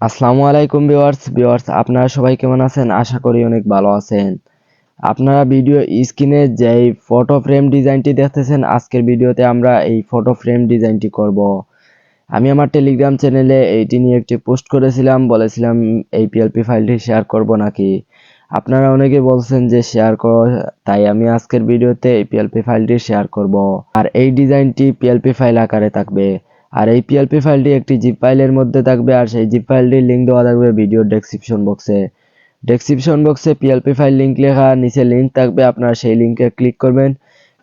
আসসালামু আলাইকুম viewers. Viewers, আপনারা সবাই কেমন আছেন? আশা করি অনেক ভালো আছেন। আপনারা ভিডিও স্ক্রিনে যেই ফটো ফ্রেম ডিজাইনটি দেখতেছেন, আজকের ভিডিওতে আমরা এই ফটো ফ্রেম ডিজাইনটি করব। আমি আমার টেলিগ্রাম চ্যানেলে এইটি নিয়ে একটি পোস্ট করেছিলাম, বলেছিলাম, এই পিএলপি ফাইলটি শেয়ার করব নাকি? আপনারা অনেকে বলছেন যে শেয়ার করো, তাই আমি আজকের ভিডিওতে এই পিএলপি ফাইলটি শেয়ার করব। আর এই ডিজাইনটি পিএলপি ফাইল আকারে থাকবে। আর এই পিএলপি ফাইলটি একটি জিপ ফাইলের মধ্যে থাকবে, আর সেই জিপ ফাইলটির লিঙ্ক দেওয়া থাকবে ভিডিও ডেসক্রিপশন বক্সে ডেসক্রিপশন বক্সে পিএলপি ফাইল লিঙ্ক লেখা, নিচে লিঙ্ক থাকবে আপনারা সেই লিঙ্কে ক্লিক করবেন।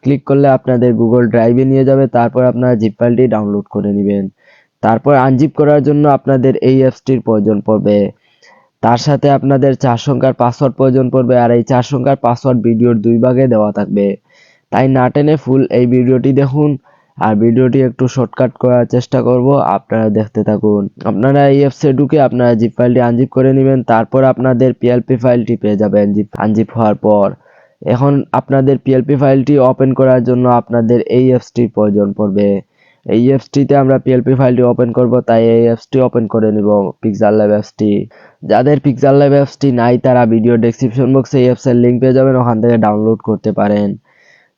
ক্লিক করলে আপনাদের গুগল ড্রাইভে নিয়ে যাবে, তারপর আপনারা জিপ ফাইলটি ডাউনলোড করে নেবেন। তারপর আনজিপ করার জন্য আপনাদের এই অ্যাপসটির প্রয়োজন পড়বে। তার সাথে আপনাদের চার সংখ্যার পাসওয়ার্ড প্রয়োজন পড়বে, আর এই চার সংখ্যার পাসওয়ার্ড ভিডিওর দুই ভাগে দেওয়া থাকবে। তাই না টেনে ফুল এই ভিডিওটি দেখুন। আর ভিডিওটি একটু শর্টকাট করার চেষ্টা করব, আপনারা দেখতে থাকুন। আপনারা এই অ্যাপসে ঢুকে আপনারা জিপ ফাইলটি আনজিপ করে নেবেন, তারপর আপনাদের পিএলপি ফাইলটি পেয়ে যাবেন জিপ আনজিপ হওয়ার পর। এখন আপনাদের পিএলপি ফাইলটি ওপেন করার জন্য আপনাদের এই অ্যাপসটির প্রয়োজন পড়বে। এই অ্যাপসটিতে আমরা পিএলপি ফাইলটি ওপেন করব, তাই এই অ্যাপসটি ওপেন করে নিব পিক্সার ল্যাব অ্যাপসটি যাদের পিক্সার ল্যাব অ্যাপসটি নাই, তারা ভিডিও ডেসক্রিপশন বক্সে এই অ্যাপসের লিঙ্ক পেয়ে যাবেন, ওখান থেকে ডাউনলোড করতে পারেন।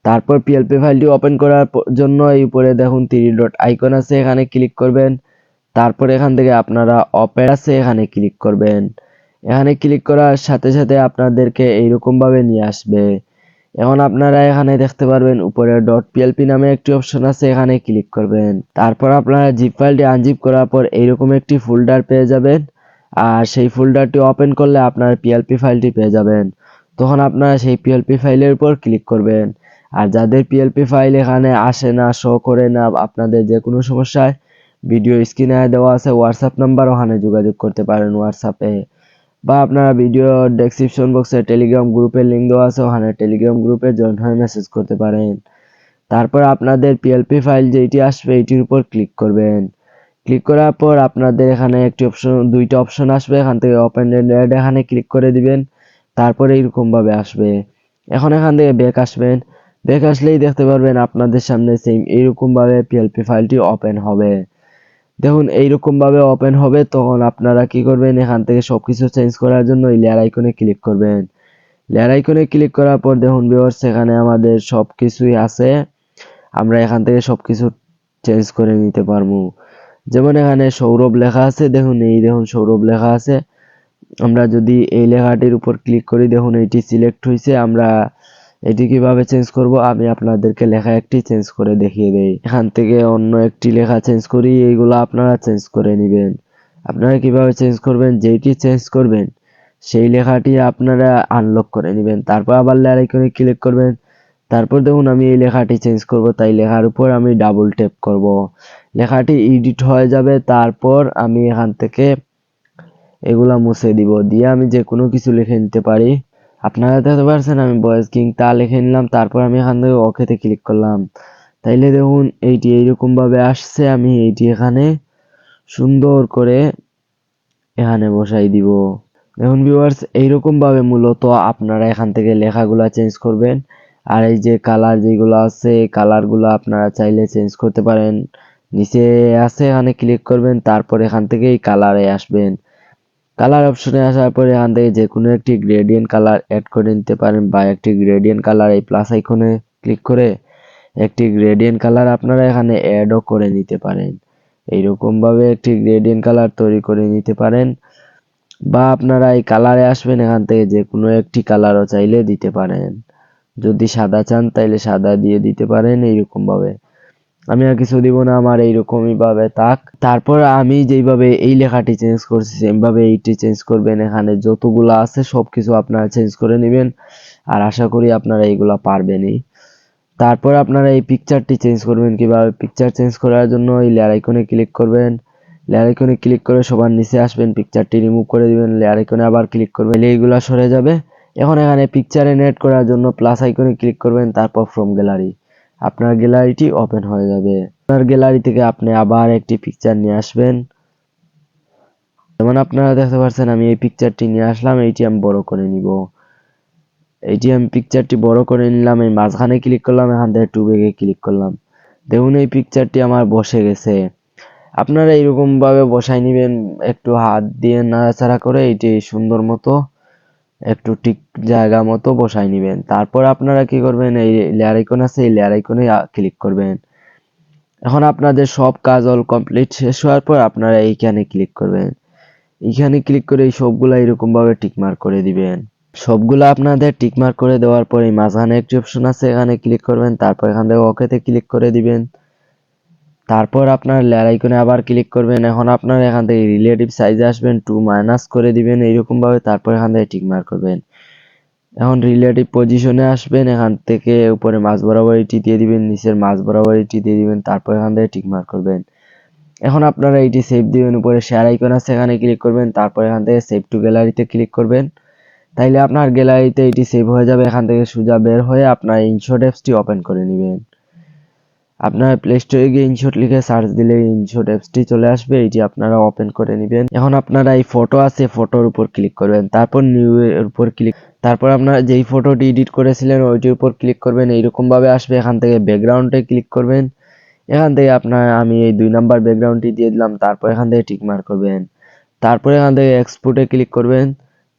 তারপর পিএলপি ফাইলটি ওপেন করার জন্য এই উপরে দেখুন থ্রি ডট আইকন আছে, এখানে ক্লিক করবেন। তারপর এখান থেকে আপনারা অপের আছে, এখানে ক্লিক করবেন। এখানে ক্লিক করার সাথে সাথে আপনাদেরকে এইরকম ভাবে নিয়ে আসবে। এখন আপনারা এখানে দেখতে পারবেন উপরে ডট পিএলপি নামে একটি অপশন আছে, এখানে ক্লিক করবেন। তারপর আপনারা জিপ ফাইলটি আনজিপ করার পর এইরকম একটি ফোল্ডার পেয়ে যাবেন। আর সেই ফোল্ডারটি ওপেন করলে আপনার পিএলপি ফাইলটি পেয়ে যাবেন। তখন আপনারা সেই পিএলপি ফাইলের উপর ক্লিক করবেন। আর যাদের পিএলপি ফাইল এখানে আসে না শো করে না, আপনাদের যে কোনো সমস্যায় ভিডিও স্ক্রিনে দেওয়া আছে হোয়াটসঅ্যাপ নাম্বার ওখানে যোগাযোগ করতে পারেন হোয়াটসঅ্যাপে বা আপনারা ভিডিও ডেসক্রিপশন বক্সে টেলিগ্রাম গ্রুপের লিঙ্ক দেওয়া আছে, ওখানে টেলিগ্রাম গ্রুপে জয়েন হয়ে মেসেজ করতে পারেন। তারপর আপনাদের পিএলপি ফাইল যেটি আসবে, এইটির উপর ক্লিক করবেন। ক্লিক করার পর আপনাদের এখানে একটি অপশন দুইটা অপশন আসবে, এখান থেকে ওপেন এখানে ক্লিক করে দিবেন, তারপরে এইরকম ভাবে আসবে। এখন এখান থেকে ব্যাক আসবেন। ব্যাক আসলেই দেখতে পারবেন আপনাদের সামনে সেম এইরকম ভাবে পিএলপি ফাইলটি ওপেন হবে। দেখুন এইরকম ভাবে ওপেন হবে, তখন আপনারা কি করবেন? এখান থেকে সবকিছু চেঞ্জ করার জন্য এই লেয়ার আইকনে ক্লিক করবেন। লেয়ার আইকনে ক্লিক করার পর দেখুন ভিউয়ার্স এখানে আমাদের সবকিছুই আছে। আমরা এখান থেকে সবকিছু চেঞ্জ করে নিতে পারব। যেমন এখানে সৌরভ লেখা আছে, দেখুন, এই দেখুন, সৌরভ লেখা আছে। আমরা যদি এই লেখাটির উপর ক্লিক করি, দেখুন এইটি সিলেক্ট হয়েছে আমরা এটি কীভাবে চেঞ্জ করব? আমি আপনাদেরকে লেখা একটি চেঞ্জ করে দেখিয়ে দেই। এখান থেকে অন্য একটি লেখা চেঞ্জ করি, এইগুলো আপনারা চেঞ্জ করে নেবেন। আপনারা কীভাবে চেঞ্জ করবেন? যেইটি চেঞ্জ করবেন, সেই লেখাটি আপনারা আনলক করে নেবেন। তারপর আবার লেয়ার আইকনে ক্লিক করবেন। তারপর দেখুন, আমি এই লেখাটি চেঞ্জ করব। তাই লেখার উপর আমি ডাবল ট্যাপ করব। লেখাটি এডিট হয়ে যাবে। তারপর আমি এখান থেকে এগুলা মুছে দিব। দিয়ে আমি যে কোনো কিছু লিখে নিতে পারি। আপনারা দেখতে পাচ্ছেন আমি বয়েস কিং তা লিখে নিলাম, তারপর আমি এখান থেকে ওকেতে ক্লিক করলাম। তাইলে দেখুন এইটি এইরকম ভাবে আসছে, আমি এইটি এখানে সুন্দর করে এখানে বসাই দিব। দেখুন ভিউয়ার্স এইরকম ভাবে মূলত আপনারা এখান থেকে লেখাগুলা চেঞ্জ করবেন। আর এই যে কালার যেগুলো আছে কালারগুলো আপনারা চাইলে চেঞ্জ করতে পারেন। নিচে আছে, এখানে ক্লিক করবেন, তারপর এখান থেকে এই কালারে আসবেন। কালার অপশনে আসার পরে এখান থেকে যে কোনো একটি গ্রেডিয়েন্ট কালার অ্যাড করে নিতে পারেন বা একটি গ্রেডিয়েন্ট কালার এই প্লাস আইকনে ক্লিক করে একটি গ্রেডিয়েন্ট কালার আপনারা এখানে অ্যাডও করে নিতে পারেন। এইরকম ভাবে একটি গ্রেডিয়েন্ট কালার তৈরি করে নিতে পারেন বা আপনারা এই কালারে আসবেন এখান থেকে যে কোনো একটি কালারও চাইলে দিতে পারেন। যদি সাদা চান তাইলে সাদা দিয়ে দিতে পারেন এইরকম ভাবে আমি আর কিছু দিব না, আমার এইরকমই ভাবে তাক তারপর আমি যেইভাবে এই লেখাটি চেঞ্জ করছি সেম ভাবে এইটি চেঞ্জ করবেন। এখানে যতগুলো আছে, সবকিছু আপনারা চেঞ্জ করে নেবেন। আর আশা করি আপনারা এইগুলা পারবেনই। তারপর আপনারা এই পিকচারটি চেঞ্জ করবেন কীভাবে? পিকচার চেঞ্জ করার জন্য এই লেয়ার আইকনে ক্লিক করবেন। লেয়ার আইকনে ক্লিক করে সবার নিচে আসবেন পিকচারটি রিমুভ করে দিবেন। লেয়ার আইকনে আবার ক্লিক করবেন এইগুলা সরে যাবে। এখন এখানে পিকচারে নেট করার জন্য প্লাস আইকনে ক্লিক করবেন, তারপর ফ্রম গ্যালারি আপনার গ্যালারিটি ওপেন হয়ে যাবে। আপনার গ্যালারি থেকে আপনি আবার একটি পিকচার নিয়ে আসবেন। যেমন আপনারা দেখতে পাচ্ছেন, আমি এই পিকচারটি নিয়ে আসলাম এইটি আমি বড় করে নিব। এইটি আমি পিকচারটি বড় করে নিলাম, এই মাঝখানে ক্লিক করলাম, এখান থেকে টু বেগে ক্লিক করলাম। দেখুন, এই পিকচারটি আমার বসে গেছে। আপনারা এইরকম ভাবে বসাই নিবেন, একটু হাত দিয়ে নাড়াচাড়া করে এইটি সুন্দর মতো একটু ঠিক জায়গা মতো বসাই নিবেন। তারপর আপনারা কি করবেন, এই লেয়ার আইকন আছে, এই লেয়ার আইকনে ক্লিক করবেন। এখন আপনাদের সব কাজ অল কমপ্লিট শেষ হওয়ার পর আপনারা এইখানে ক্লিক করবেন। এইখানে ক্লিক করে এই সবগুলা এরকম ভাবে টিকমার্ক করে দিবেন। সবগুলা আপনাদের টিকমার্ক করে দেওয়ার পরে মাঝখানে একটি অপশন আছে, এখানে ক্লিক করবেন, তারপর এখান থেকে ওকেতে ক্লিক করে দিবেন। তারপর আপনার লেয়ার আইকনে আবার ক্লিক করবেন। এখন আপনার এখান থেকে রিলেটিভ সাইজে আসবেন টু মাইনাস করে দিবেন এইরকম ভাবে, তারপর এখান থেকে টিকমার্ক করবেন। এখন রিলেটিভ পজিশনে আসবেন, এখান থেকে উপরে মাছ বরাবর এটি দিয়ে দিবেন, নিচের মাছ বরাবর এটি দিয়ে দিবেন, তারপর এখান থেকে টিকমার্ক করবেন। এখন আপনারা এটি সেভ দিবেন, উপরে শেয়ার আইকন আছে, এখানে ক্লিক করবেন, তারপর এখান থেকে সেভ টু গ্যালারিতে ক্লিক করবেন। তাইলে আপনার গ্যালারিতে এটি সেভ হয়ে যাবে, এখান থেকে সোজা বের হয়ে আপনার ইনশট অ্যাপসটি ওপেন করে নেবেন। আপনার প্লে স্টোরে গিয়ে ইনশট লিখে সার্চ দিলে ইনশট অ্যাপসটি চলে আসবে। এটি আপনারা ওপেন করে নেবেন। এখন আপনারা এই ফটো আছে ফটোর উপর ক্লিক করবেন। তারপর নিউ এর উপর ক্লিক তারপর আপনারা যেই ফটোটি এডিট করেছিলেন, ওইটির উপর ক্লিক করবেন। এইরকম ভাবে আসবে। এখান থেকে ব্যাকগ্রাউন্ডে ক্লিক করবেন। এখান থেকে আপনার আমি এই দুই নাম্বার ব্যাকগ্রাউন্ডটি দিয়ে দিলাম। তারপর এখান থেকে টিক মার্ক করবেন। তারপর এখান থেকে এক্সপোর্টে ক্লিক করবেন।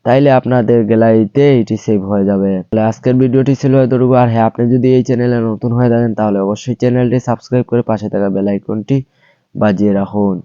তাইলে আপনাদের গ্যালারিতে এটি সেভ হয়ে যাবে। তাহলে আজকের ভিডিওটি ছিল এতটুকু। আর হ্যাঁ আপনি যদি এই চ্যানেলে নতুন হয়ে থাকেন, তাহলে অবশ্যই চ্যানেলটি সাবস্ক্রাইব করে পাশে থাকা বেল আইকনটি বাজিয়ে রাখুন।